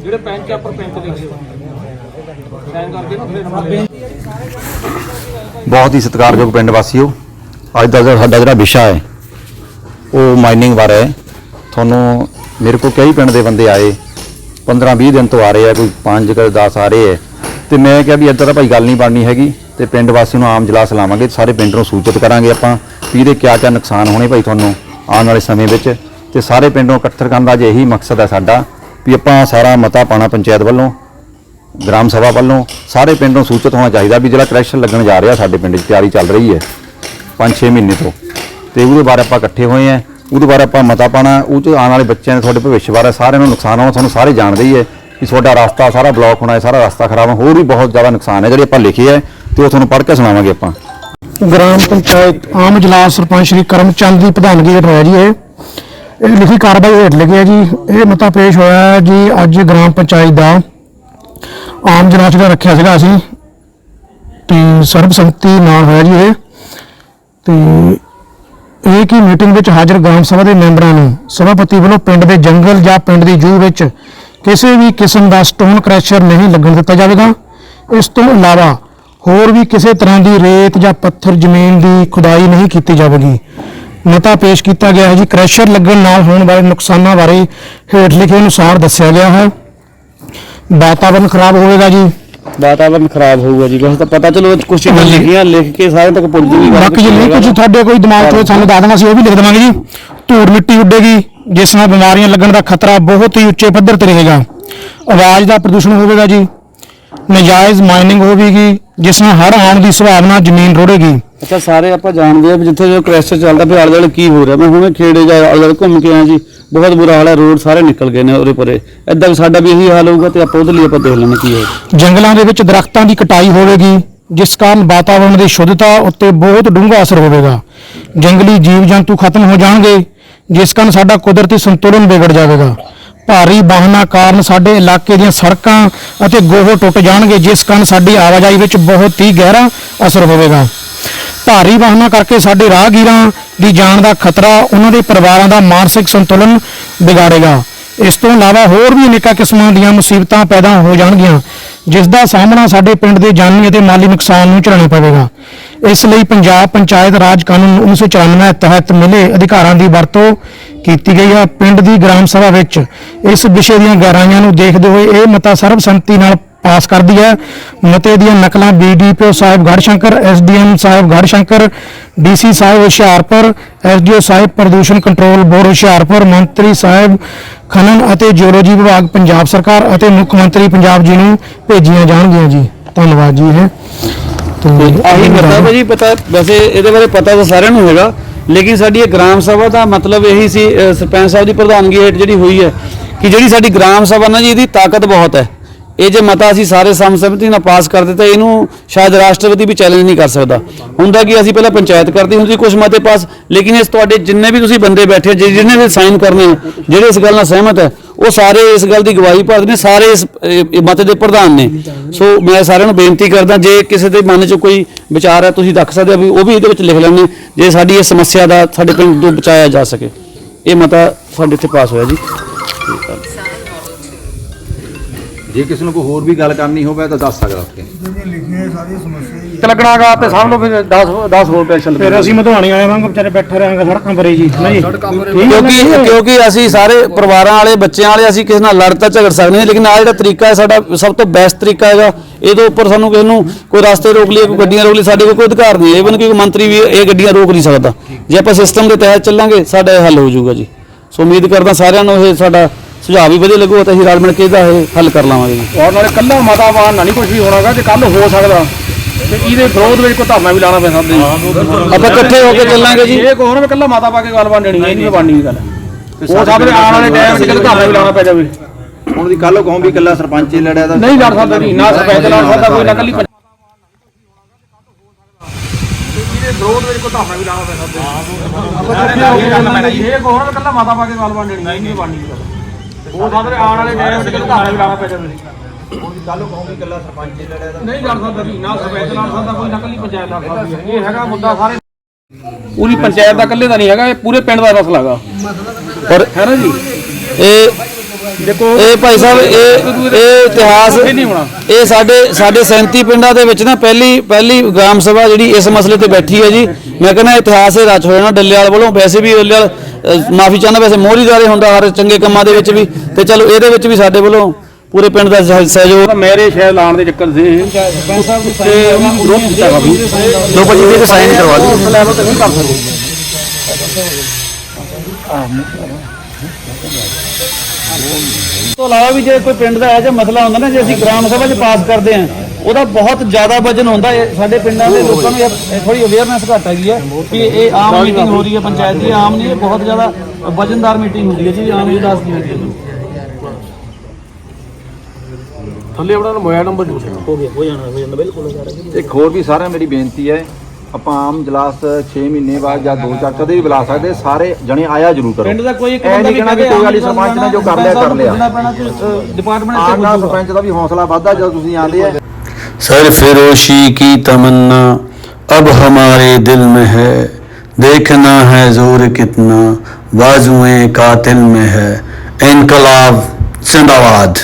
ਜਿਹੜੇ ਪੈਂਚ ਆ ਪਰ ਪੈਂਚ ਦੇ ਸਾਈਨ ਕਰਕੇ ਨਾ ਫਿਰ ਬਹੁਤ ਹੀ ਸਤਿਕਾਰਯੋਗ ਪਿੰਡ ਵਾਸੀਓ, ਅੱਜ ਦਾ ਜਿਹੜਾ ਸਾਡਾ ਜਿਹੜਾ ਵਿਸ਼ਾ ਹੈ, ਉਹ ਮਾਈਨਿੰਗ ਬਾਰੇ ਹੈ। ਤੁਹਾਨੂੰ ਮੇਰੇ ਕੋਲ ਕਈ ਪਿੰਡ ਦੇ ਬੰਦੇ ਆਏ 15 20 ਦਿਨ ਤੋਂ ਆ ਰਹੇ ਆ, ਕੋਈ 5 ਕਰ 10 ਆ ਰਹੇ ਹੈ ਤੇ ਮੈਂ ਕਿਹਾ ਵੀ ਇੱਦਾਂ ਤਾਂ ਭਾਈ ਗੱਲ ਨਹੀਂ ਬਣਨੀ ਹੈਗੀ, ਤੇ ਪਿੰਡ ਵਾਸੀ ਨੂੰ ਆਮ ਜਲਾਸ ਲਾਵਾਂਗੇ, ਸਾਰੇ ਪਿੰਡ ਨੂੰ ਸੂਚਿਤ ਕਰਾਂਗੇ ਆਪਾਂ, ਵੀ ਇਹਦੇ ਕਿਆ ਕਿਆ ਨੁਕਸਾਨ ਹੋਣੇ ਭਾਈ ਤੁਹਾਨੂੰ ਆਉਣ ਵਾਲੇ ਸਮੇਂ ਵਿੱਚ। ਤੇ ਸਾਰੇ ਪਿੰਡੋਂ ਇਕੱਠਰ ਕਰਨ ਦਾ ਜੇ ਇਹੀ ਮਕਸਦ ਹੈ ਸਾਡਾ, ਵੀ ਆਪਾਂ ਸਾਰਾ ਮਤਾ ਪਾਣਾ ਪੰਚਾਇਤ ਵੱਲੋਂ, ਗ੍ਰਾਮ ਸਭਾ ਵੱਲੋਂ, ਸਾਰੇ ਪਿੰਡ ਨੂੰ ਸੂਚਿਤ ਹੋਣਾ ਚਾਹੀਦਾ ਵੀ ਜਿਹੜਾ ਕਰੈਕਸ਼ਨ ਲੱਗਣ ਜਾ ਰਿਹਾ ਸਾਡੇ ਪਿੰਡ 'ਚ, ਤਿਆਰੀ ਚੱਲ ਰਹੀ ਹੈ 5-6 ਮਹੀਨੇ ਤੋਂ। ਤੇ ਉਹਦੇ ਬਾਰੇ ਆਪਾਂ ਇਕੱਠੇ ਹੋਏ ਆ ਉਹਦੇ ਬਾਰੇ ਆਪਾਂ ਮਤਾ ਪਾਣਾ, ਉਹ 'ਚ ਆਉਣ ਵਾਲੇ ਬੱਚਿਆਂ ਦੇ ਤੁਹਾਡੇ ਭਵਿੱਖ ਬਾਰੇ ਸਾਰਿਆਂ ਨੂੰ ਨੁਕਸਾਨ ਹੋਣਾ, ਤੁਹਾਨੂੰ ਸਾਰੇ ਜਾਣਦੇ ਹੀ ਹੈ ਕਿ ਤੁਹਾਡਾ ਰਸਤਾ, ਸਾਰਾ ਬਲੌਕ ਹੋਣਾ ਹੈ ਸਾਰਾ ਰਸਤਾ ਖਰਾਬ ਹੋਣਾ, ਹੋਰ ਵੀ ਬਹੁਤ ਜ਼ਿਆਦਾ ਨੁਕਸਾਨ ਹੈ, ਜਿਹੜੇ ਆਪਾਂ ਲਿਖੇ ਹੈ ਤੇ ਉਹ ਤੁਹਾਨੂੰ ਪੜ੍ਹ ਕੇ ਸੁਣਾਵਾਂਗੇ ਆਪਾਂ। ਗ੍ਰਾਮ ਪੰਚਾਇਤ ਆਮ ਜਲਾਸ ਸਰਪੰਚ ਸ਼੍ਰੀ ਕਰਮਚੰਦ ਦੀ ਪ੍ਰਧਾਨਗੀ ਹੇਠ ਹੋਇਆ ਜੀ ਇਹ। ਇਹ ਲਿਖੀ ਕਾਰਵਾਈ ਹੇਠ ਲਿਖਿਆ ਜੀ, ਇਹ ਮਤਾ ਪੇਸ਼ ਹੋਇਆ ਹੈ ਜੀ, ਅੱਜ ਗ੍ਰਾਮ ਪੰਚਾਇਤ ਦਾ ਆਮ ਜਲਾਸ ਦਾ ਰੱਖਿਆ ਸੀਗਾ ਅਸੀਂ, ਤੇ ਸਰਬਸੰਮਤੀ ਨਾਲ ਹੋਇਆ ਜੀ ਇਹ। ਤੇ ਇਹ ਕੀ ਮੀਟਿੰਗ ਵਿੱਚ ਹਾਜ਼ਰ ਗ੍ਰਾਮ ਸਭਾ ਦੇ ਮੈਂਬਰਾਂ ਨੂੰ, ਸਭਾਪਤੀ ਵੱਲੋਂ ਪਿੰਡ ਦੇ ਜੰਗਲ ਜਾਂ ਪਿੰਡ ਦੀ ਜੂ ਵਿੱਚ ਕਿਸੇ ਵੀ ਕਿਸਮ ਦਾ ਸਟੋਨ ਕ੍ਰੈਸ਼ਰ ਨਹੀਂ ਲੱਗਣ ਦਿੱਤਾ ਜਾਵੇਗਾ। ਇਸ ਤੋਂ ਇਲਾਵਾ ਹੋਰ ਵੀ ਕਿਸੇ ਤਰ੍ਹਾਂ ਦੀ ਰੇਤ ਜਾਂ ਪੱਥਰ ਜ਼ਮੀਨ ਦੀ ਖੁਦਾਈ ਨਹੀਂ ਕੀਤੀ ਜਾਵੇਗੀ। ਮਤਾ ਪੇਸ਼ ਕੀਤਾ ਗਿਆ ਹੈ ਜੀ। ਕ੍ਰੈਸ਼ਰ ਲੱਗਣ ਨਾਲ ਹੋਣ ਵਾਲੇ ਨੁਕਸਾਨਾਂ ਬਾਰੇ ਹੇਠ ਲਿਖੇ ਅਨੁਸਾਰ ਦੱਸਿਆ ਗਿਆ ਹੈ। ਵਾਤਾਵਰਣ ਖਰਾਬ ਹੋਵੇਗਾ ਜੀ। ਵਾਤਾਵਰਨ ਖਰਾਬ ਹੋਊਗਾ ਜੀ। ਤਾਂ ਪਤਾ ਚਲੋ ਕੁਝ ਚੀਜ਼ਾਂ ਲਿਖੀਆਂ ਲਿਖ ਕੇ ਸਾਰੇ ਤੱਕ ਜੂਗੀ। ਗੱਲ ਬਾਕੀ ਜੇ ਨਹੀਂ ਕੁਝ ਤੁਹਾਡੇ ਕੋਈ ਦਿਮਾਗ ਤੋਂ ਸਾਨੂੰ ਦੱਸ ਦੇਣਾ ਅਸੀਂ ਉਹ ਵੀ ਲਿਖ ਦੇਵਾਂਗੇ ਜੀ। ਧੂੜ ਮਿੱਟੀ ਉੱਡੇਗੀ ਜਿਸ ਨਾਲ ਬਿਮਾਰੀਆਂ ਲੱਗਣ ਦਾ ਖਤਰਾ ਬਹੁਤ ਹੀ ਉੱਚੇ ਪੱਧਰ ਤੇ ਰਹੇਗਾ। ਆਵਾਜ਼ ਦਾ ਪ੍ਰਦੂਸ਼ਣ ਹੋਵੇਗਾ ਜੀ। ਨਜਾਇਜ਼ ਮਾਈਨਿੰਗ ਹੋਵੇਗੀ ਜਿਸ ਨਾਲ ਹੜ੍ਹ ਆਉਣ ਦੀ ਸੰਭਾਵਨਾ ਜ਼ਮੀਨ ਰੋੜੇਗੀ। ਅੱਛਾ, ਸਾਰੇ ਆਪਾਂ ਜਾਣਦੇ ਆ ਵੀ ਜਿੱਥੇ ਜੋ ਕ੍ਰੈਸ਼ਰ ਚੱਲਦਾ ਪਿਆ, ਆਲੇ ਦੁਆਲੇ ਕੀ ਹੋ ਰਿਹਾ। ਮੈਂ ਹੁਣੇ ਖੇੜੇ ਜਾ ਆਲੇ ਦੁਆਲੇ ਘੁੰਮ ਕੇ ਆਇਆ ਜੀ, ਬਹੁਤ ਬੁਰਾ ਹਾਲ ਹੈ ਰੋਡ ਸਾਰੇ ਨਿਕਲ ਗਏ ਨੇ ਉਰੇ ਪਰੇ। ਐਦਾਂ ਸਾਡਾ ਵੀ ਇਹੀ ਹਾਲ ਹੋਊਗਾ ਤੇ ਆਪਾਂ ਉਹਦੇ ਲਈ ਆਪਾਂ ਦੇਖ ਲੈਣੇ ਕੀ ਹੈ ਜੰਗਲਾਂ ਦੇ ਵਿੱਚ ਦਰਖਤਾਂ ਦੀ ਕਟਾਈ ਹੋਵੇਗੀ, ਜਿਸ ਕਾਰਨ ਵਾਤਾਵਰਣ ਦੀ ਸ਼ੁੱਧਤਾ ਉੱਤੇ ਬਹੁਤ ਡੂੰਘਾ ਅਸਰ ਹੋਵੇਗਾ। ਜੰਗਲੀ ਜੀਵ ਜੰਤੂ ਖਤਮ ਹੋ ਜਾਣਗੇ, ਜਿਸ ਕਾਰਨ ਸਾਡਾ ਕੁਦਰਤੀ ਸੰਤੁਲਨ ਵਿਗੜ ਜਾਵੇਗਾ। ਭਾਰੀ ਵਾਹਨਾਂ ਕਾਰਨ ਸਾਡੇ ਇਲਾਕੇ ਦੀਆਂ ਸੜਕਾਂ ਅਤੇ ਗੋਹ ਟੁੱਟ ਜਾਣਗੇ, ਜਿਸ ਕਾਰਨ ਸਾਡੀ ਆਵਾਜਾਈ ਵਿੱਚ ਬਹੁਤ ਹੀ ਗਹਿਰਾ ਅਸਰ ਹੋਵੇਗਾ। ਭਾਰੀ ਵਾਹਨਾਂ ਕਰਕੇ ਸਾਡੇ ਰਾਹਗੀਰਾਂ ਦੀ ਜਾਨ ਦਾ ਖਤਰਾ, ਉਹਨਾਂ ਦੇ ਪਰਿਵਾਰਾਂ ਦਾ ਮਾਨਸਿਕ ਸੰਤੁਲਨ ਵਿਗਾੜੇਗਾ। ਇਸ ਤੋਂ ਇਲਾਵਾ ਹੋਰ ਵੀ ਅਨੇਕਾਂ ਕਿਸਮਾਂ ਦੀਆਂ ਮੁਸੀਬਤਾਂ ਪੈਦਾ ਹੋ ਜਾਣਗੀਆਂ ਜਿਸ ਦਾ ਸਾਹਮਣਾ ਸਾਡੇ ਪਿੰਡ ਦੇ ਜਾਨੀ ਅਤੇ ਮਾਲੀ ਨੁਕਸਾਨ ਨੂੰ ਝੱਲਣਾ ਪਵੇਗਾ। ਇਸ ਲਈ ਪੰਜਾਬ ਪੰਚਾਇਤ ਰਾਜ ਕਾਨੂੰਨ 1994 ਤਹਿਤ ਮਿਲੇ ਅਧਿਕਾਰਾਂ ਦੀ ਵਰਤੋਂ ਕੀਤੀ ਗਈ ਹੈ ਪਿੰਡ ਦੀ ਗ੍ਰਾਮ ਸਭਾ ਵਿੱਚ। ਇਸ ਵਿਸ਼ੇ ਦੀਆਂ ਗਹਿਰਾਈਆਂ ਨੂੰ ਦੇਖਦੇ ਹੋਏ ਇਹ ਮਤਾ ਸਰਬਸੰਮਤੀ ਨਾਲ ਪਾਸ ਕਰਦੀ ਹੈ। ਮਤੇ ਦੀਆਂ ਨਕਲਾਂ BDPO sahib Garhshankar SDM sahib Garhshankar DC sahib Hoshiarpur SDO sahib ਪ੍ਰਦੂਸ਼ਣ ਕੰਟਰੋਲ ਬੋਰਡ ਹੁਸ਼ਿਆਰਪੁਰ ਮੰਤਰੀ ਸਾਹਿਬ ਖਨਨ ਅਤੇ ਜਿਓਲੋਜੀ ਵਿਭਾਗ ਪੰਜਾਬ ਸਰਕਾਰ ਅਤੇ ਮੁੱਖ ਮੰਤਰੀ ਪੰਜਾਬ ਜੀ ਨੂੰ ਭੇਜੀਆਂ ਜਾਣਗੀਆਂ ਜੀ। ਧੰਨਵਾਦ ਜੀ ਇਹ। ਤੇ ਆਹੀ ਪਤਾ ਭਾਜੀ ਪਤਾ ਵੈਸੇ ਇਹਦੇ ਬਾਰੇ ਪਤਾ ਤਾਂ ਸਾਰਿਆਂ ਨੂੰ ਹੈਗਾ ਲੇਕਿਨ ਸਾਡੀ ਇਹ ਗ੍ਰਾਮ ਸਭਾ ਦਾ ਮਤਲਬ ਇਹੀ ਸੀ ਸਰਪੰਚ ਸਾਹਿਬ ਦੀ ਪ੍ਰਧਾਨਗੀ ਹੇਠ ਜਿਹੜੀ ਹੋਈ ਹੈ ਕਿ ਜਿਹੜੀ ਸਾਡੀ ਗ੍ਰਾਮ ਸਭਾ ਨਾ ਜੀ ਇਹਦੀ ਤਾਕਤ ਬਹੁਤ ਹੈ। ਇਹ ਜੇ ਮਤਾ ਅਸੀਂ ਸਾਰੇ ਸਮਸਹਿਮਤੀ ਨਾਲ ਪਾਸ ਕਰ ਦਿੱਤਾ, ਇਹਨੂੰ ਸ਼ਾਇਦ ਰਾਸ਼ਟਰਪਤੀ ਵੀ ਚੈਲੰਜ ਨਹੀਂ ਕਰ ਸਕਦਾ। ਹੁੰਦਾ ਕਿ ਅਸੀਂ ਪਹਿਲਾਂ ਪੰਚਾਇਤ ਕਰਦੀ ਹੁੰਦੀ ਕੁਝ ਮਤੇ ਪਾਸ, ਲੇਕਿਨ ਇਸ ਤੁਹਾਡੇ ਜਿੰਨੇ ਵੀ ਤੁਸੀਂ ਬੰਦੇ ਬੈਠੇ, ਜਿ- ਜਿਹਨੇ ਵੀ ਸਾਈਨ ਕਰਨੇ ਜਿਹੜੇ ਇਸ ਗੱਲ ਨਾਲ ਸਹਿਮਤ ਹੈ, ਉਹ ਸਾਰੇ ਇਸ ਗੱਲ ਦੀ ਗਵਾਹੀ ਭਰਦੇ ਨੇ ਸਾਰੇ ਇਸ ਮਤੇ ਦੇ ਪ੍ਰਧਾਨ ਨੇ। ਸੋ ਮੈਂ ਸਾਰਿਆਂ ਨੂੰ ਬੇਨਤੀ ਕਰਦਾ, ਜੇ ਕਿਸੇ ਦੇ ਮਨ 'ਚ ਕੋਈ ਵਿਚਾਰ ਹੈ, ਤੁਸੀਂ ਰੱਖ ਸਕਦੇ ਹੋ, ਵੀ ਉਹ ਵੀ ਇਹਦੇ ਵਿੱਚ ਲਿਖ ਲੈਣੇ ਜੇ ਸਾਡੀ ਇਹ ਸਮੱਸਿਆ ਦਾ ਸਾਡੇ ਪਿੰਡ ਤੋਂ ਬਚਾਇਆ ਜਾ ਸਕੇ। ਇਹ ਮਤਾ ਸਾਡੇ ਇੱਥੇ ਪਾਸ ਹੋਇਆ ਜੀ। ਜੇ ਕਿਸੇ ਨੂੰ ਕੋਈ ਹੋਰ ਵੀ ਗੱਲ ਕਰਨੀ ਹੋਵੇ ਤਾਂ ਦੱਸ ਸਕਦਾ ਉੱਥੇ। ਲੱਗਣਾਗਾ ਤੇ ਸਭ ਨੂੰ ਫਿਰ 10 10 ਹੋਰ ਪੈਸੇ ਫਿਰ ਅਸੀਂ ਮਧਵਾਣੀ ਵਾਲੇ ਵਾਂਗ ਵਿਚਾਰੇ ਬੈਠੇ ਰਹਾਂਗੇ ਸੜਕਾਂ ਪਰੇ ਜੀ ਨਹੀਂ ਕਿਉਂਕਿ ਕਿਉਂਕਿ ਅਸੀਂ ਸਾਰੇ ਪਰਿਵਾਰਾਂ ਵਾਲੇ ਬੱਚਿਆਂ ਵਾਲੇ ਅਸੀਂ ਕਿਸੇ ਨਾਲ ਲੜ ਤਾਂ ਝਗੜ ਸਕਦੇ ਹਾਂ ਲੇਕਿਨ ਆ ਜਿਹੜਾ ਤਰੀਕਾ ਹੈ ਸਾਡਾ ਸਭ ਤੋਂ ਬੈਸਟ ਤਰੀਕਾ ਹੈਗਾ ਇਹਦੇ ਉੱਪਰ ਸਾਨੂੰ ਕਿਸੇ ਨੂੰ ਕੋਈ ਰਸਤੇ ਰੋਕ ਲਈਏ ਕੋਈ ਗੱਡੀਆਂ ਰੋਕ ਲਈ ਸਾਡੇ ਕੋਲ ਕੋਈ ਅਧਿਕਾਰ ਨਹੀਂ ਇਵਨ ਕਿ ਕੋਈ ਮੰਤਰੀ ਵੀ ਇਹ ਗੱਡੀਆਂ ਰੋਕ ਨਹੀਂ ਸਕਦਾ। ਜੇ ਆਪਾਂ ਸਿਸਟਮ ਦੇ ਤਹਿਤ ਚੱਲਾਂਗੇ ਸਾਡਾ ਇਹ ਹੱਲ ਹੋ ਜਾਊਗਾ ਜੀ। ਸੋ ਉਮੀਦ ਕਰਦਾ ਸਾਰਿਆਂ ਨੂੰ ਇਹ ਸਾਡਾ ਸੁਝਾਅ ਵੀ ਵਧੀਆ ਲੱਗੂਗਾ ਤੇ ਅਸੀਂ ਰਲ ਮਿਲ ਕੇ ਇਹਦਾ ਇਹ ਹੱਲ ਕਰ ਲਾਵਾਂਗੇ। ਜੀ ਔਰ ਨਾਲੇ ਕੱਲਾ ਮਤਾ ਬਾਹਰ ਨਾ ਨਹੀਂ ਕੁਝ ਵੀ ਹੋਣਾਗਾ ਜੇ ਕੱਲ ਹੋ ਸਕਦਾ ਤੇ ਇਹਦੇ ਵਿਰੋਧ ਵਿੱਚ ਕੋਈ ਧਰਨਾ ਵੀ ਲਾਣਾ ਪੈਣਾ ਸਕਦੇ ਆਪਾਂ ਇਕੱਠੇ ਹੋ ਕੇ ਚੱਲਾਂਗੇ ਜੀ। ਇਹ ਕੋਹਣ ਵੀ ਕੱਲਾ ਮਤਾ ਪਾ ਕੇ ਗੱਲ ਬਣ ਜਾਣੀ ਇਹ ਨਹੀਂ ਬਣਨੀ ਗੱਲ। ਉਹ ਸਾਡੇ ਆਉਣ ਵਾਲੇ ਟਾਈਮ 'ਚ ਕੱਲ ਧਰਨਾ ਵੀ ਲਾਣਾ ਪੈ ਜਾਵੇ। ਹੁਣ ਦੀ ਕੱਲ ਕਹੂੰ ਵੀ ਇਕੱਲਾ ਸਰਪੰਚ ਹੀ ਲੜਿਆ ਤਾਂ ਨਹੀਂ ਲੜ ਸਕਦਾ ਜੀ ਨਾ ਸਰਪੰਚ ਲੜ ਸਕਦਾ ਕੋਈ ਨਾ ਕੱਲੀ ਵਿਰੋਧ ਵਿੱਚ ਕੋਈ ਧਰਨਾ ਵੀ ਲਾਣਾ ਪੈਣਾ ਸਕਦੇ ਇਹ ਕੋਹਣ ਵੀ ਕੱਲਾ ਮਤਾ ਪਾ ਕੇ ਗੱਲ ਬਣ ਜਾਣੀ ਇਹ ਨਹੀਂ ਬਣਨੀ ਗੱਲ। ਉਹ ਸਾਡੇ ਆਉਣ ਵਾਲੇ ਟਾਈਮ 'ਚ ਕੱਲ ਧਰਨਾ ਵੀ ਲਾਣਾ ਪੈ ਜਾਵੇ ਹੁਣ ਦੀ ਕੱਲ ਕਹੂੰ ਵੀ ਇਕੱਲਾ ਸਰਪੰਚ ਹੀ ਲੜਿਆ ਨਹੀਂ ਲੜ ਸਕਦਾ ਜੀ ਨਾ ਸਰਪੰਚ ਲੜ ਸਕਦਾ ਕੋਈ ਨਾ ਕੱਲੀ ਪੰਚਾਇਤ ਸਕਦੀ ਹੈ ਇਹ ਹੈਗਾ ਮੁੱਦਾ ਸਾਰੇ ਪੂਰੀ ਪੰਚਾਇਤ ਦਾ ਇਕੱਲੇ ਦਾ ਨਹੀਂ ਹੈਗਾ ਇਹ ਪੂਰੇ ਪਿੰਡ ਦਾ ਮਸਲਾ ਹੈਗਾ। ਪਰ ਹੈ ਨਾ ਜੀ? ਇਹ ਦੇਖੋ ਇਹ ਭਾਈ ਸਾਹਿਬ ਇਹ ਇਹ ਇਤਿਹਾਸ ਇਹ ਸਾਡੇ ਸਾਡੇ 37 ਪਿੰਡਾਂ ਦੇ ਵਿੱਚ ਨਾ ਪਹਿਲੀ ਪਹਿਲੀ ਗ੍ਰਾਮ ਸਭਾ ਜਿਹੜੀ ਇਸ ਮਸਲੇ ਤੇ ਬੈਠੀ ਹੈ ਜੀ। ਮੈਂ ਕਹਿੰਦਾ ਇਤਿਹਾਸ ਇਹ ਰਚ ਹੋ ਜਾਣਾ ਡੱਲੇਵਾਲ ਵੱਲੋਂ ਵੈਸੇ ਵੀ ਡੱਲੇਵਾਲ ਮਾਫੀ ਚਾਹੁੰਦਾ ਵੈਸੇ ਮੋਹਰੀਦਾਰੇ ਹੁੰਦਾ ਹਰ ਚੰਗੇ ਕੰਮਾਂ ਦੇ ਵਿੱਚ ਵੀ। ਤੇ ਚਲੋ ਇਹਦੇ ਵਿੱਚ ਵੀ ਸਾਡੇ ਵੱਲੋਂ ਪੂਰੇ ਪਿੰਡ ਦਾ ਸਹਿ- ਸਹਿਯੋਗ। ਮੇਰੇ ਸ਼ਹਿਰ ਲਾਣ ਦੇ ਚੱਕਰ ਸੀ। ਤੇ ਲੋ ਭਾਜੀ ਇਹਦੇ ਸਾਈਨ ਕਰਵਾ ਦਿਓ। ਲੈਵਲ ਤੇ ਨਹੀਂ ਕਰ ਸਕਦੇ। ਤੋਂ ਇਲਾਵਾ ਵੀ ਜੇ ਕੋਈ ਪਿੰਡ ਦਾ ਇਹ ਜਿਹਾ ਮਸਲਾ ਹੁੰਦਾ ਨਾ ਜੇ ਅਸੀਂ ਗ੍ਰਾਮ ਸਭਾ 'ਚ ਪਾਸ ਕਰਦੇ ਆ ਉਹਦਾ ਬਹੁਤ ਜ਼ਿਆਦਾ ਵਜਨ ਹੁੰਦਾ ਹੈ। ਸਾਡੇ ਪਿੰਡਾਂ ਦੇ ਲੋਕਾਂ ਨੂੰ ਥੋੜੀ ਅਵੇਅਰਨੈਸ ਘੱਟ ਹੈਗੀ ਹੈ ਕਿ ਇਹ ਆਮ ਮੀਟਿੰਗ ਹੋ ਰਹੀ ਹੈ ਪੰਚਾਇਤ ਦੀ ਆਮ ਨਹੀਂ ਇਹ ਬਹੁਤ ਜ਼ਿਆਦਾ ਵਜਨਦਾਰ ਮੀਟਿੰਗ ਹੁੰਦੀ ਹੈ ਜੀ ਆਮ ਜੀ ਦੱਸ ਦਿਓ ਜੀ ਥੱਲੇ ਆਪਣਾ ਮੋਬਾਈਲ ਨੰਬਰ ਜੁੜ ਹੋ ਗਿਆ ਹੋ ਜਾਣਾ ਹੋ ਜਾਂਦਾ ਬਿਲਕੁਲ ਇੱਕ ਹੋਰ ਵੀ ਸਾਰਿਆਂ ਮੇਰੀ ਬੇਨਤੀ ਹੈ ਆਪਾਂ ਆਮ ਜਲਾਸ 6 ਮਹੀਨੇ ਬਾਅਦ ਜਾਂ 2 ਚਾਰ ਕਦੇ ਵੀ ਬੁਲਾ ਸਕਦੇ ਸਾਰੇ ਜਣੇ ਆਇਆ ਜ਼ਰੂਰ ਕਰੋ। ਪਿੰਡ ਦਾ ਕੋਈ ਇੱਕ ਇਹ ਬੰਦਾ ਨਹੀਂ ਵੀ ਕਹਿਣਾ ਵੀ ਕੋਈ ਵਾਲੀ ਸਰਪੰਚ ਨੇ ਜੋ ਕਰ ਲਿਆ ਕਰ ਲਿਆ। ਡਿਪਾਰਟਮੈਂਟ ਸਰਪੰਚ ਦਾ ਵੀ ਹੌਸਲਾ ਵੱਧਦਾ ਜਦੋਂ ਤੁਸੀਂ ਆਉਂਦੇ ਆ। सरफरोशी की तमन्ना अब हमारे दिल में है। देखना है ज़ोर कितना, बाजुएँ कातिल में है। इनकलाब, जिंदाबाद।